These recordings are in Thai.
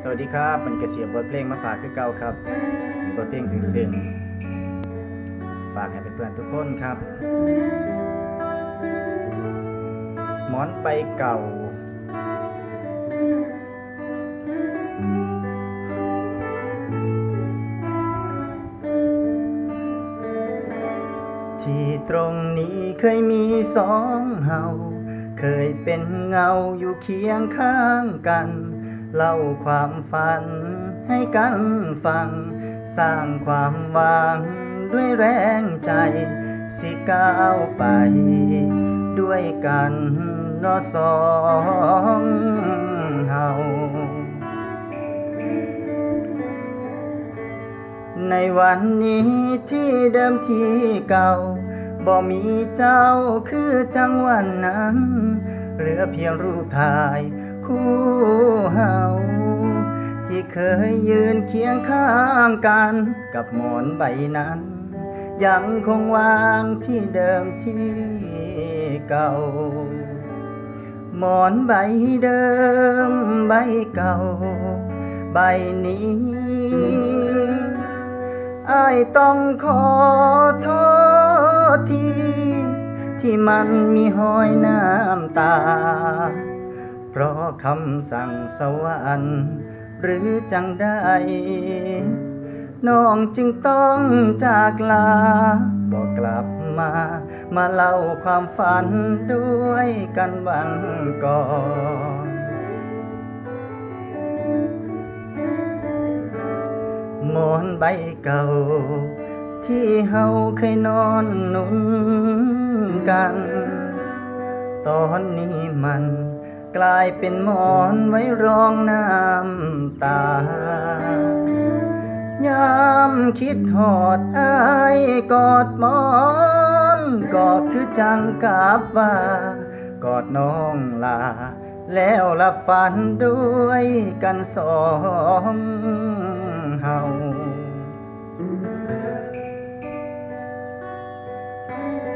สวัสดีครับมันกระเสียบบทเพลงมาฝากคือเก่าครับบทเพลงซึ้งๆ ฝากให้เพื่อนๆทุกคนครับ หมอนใบเก่า ที่ตรงนี้เคยมีสองเฮา เคยเป็นเงาอยู่เคียงข้างกัน เล่าความฝันให้กันฟัง สร้างความหวังด้วยแรงใจ สิก้าวไป ด้วยกันนอสองเฮาในวันนี้ที่เดิมที่เก่าบ่มีเจ้าคือจังวันนั้น เหลือเพียงรูปถ่าย คู่เฮาที่เคยยืนเคียงข้างกัน กับหมอนใบนั้น ยังคงวางที่เดิมที่เก่า หมอนใบเดิมใบเก่า ใบนี้อายต้องขอโทษที ที่มันมีหอยน้ำตา เพราะคำสั่งสวรรค์หรือจังได้น้องจึงต้องจากลา บอกกลับมา มาเล่าความฝันด้วยกันวันก่อนหมอนใบเก่า ที่เฮาเคยนอนนุ่งกัน ตอนนี้มัน กลายเป็นหมอนไว้รองน้ำตายามคิดหอดอายกอดหมอน กอดคือจังกับว่ากอดน้องลา แล้วละฝันด้วยกันสองเฮาห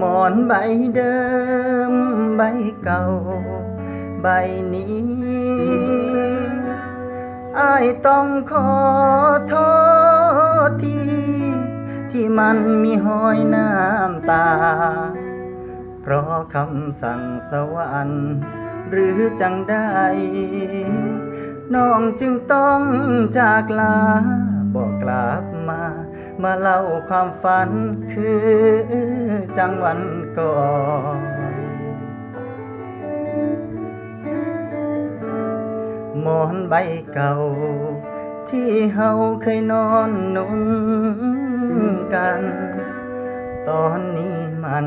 มอนใบเดิมใบเก่า ใบนี้อายต้องขอโทษที ที่มันมีหอยน้ำตา เพราะคำสั่งสวรรค์ หรือจังได้น้องจึงต้องจากลาบอกกลับมา มาเล่าความฝันคือจังวันก่อนหมอนใบเก่า ที่เฮาเคยนอนนุ่งกัน ตอนนี้มัน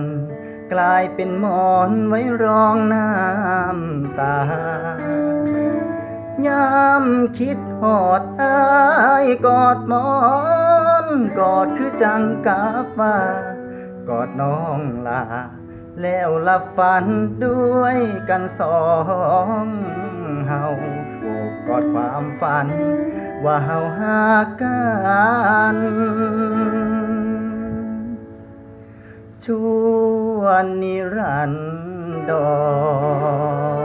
กลายเป็นหมอนไว้รองน้ำตายามคิดหอดอายกอดหมอน กอดคือจังกับว่ากอดน้องลา แล้วละฝันด้วยกันสองเฮาโอบกอดความฝัน ว่าเฮาหากัน ชั่วนิรันดร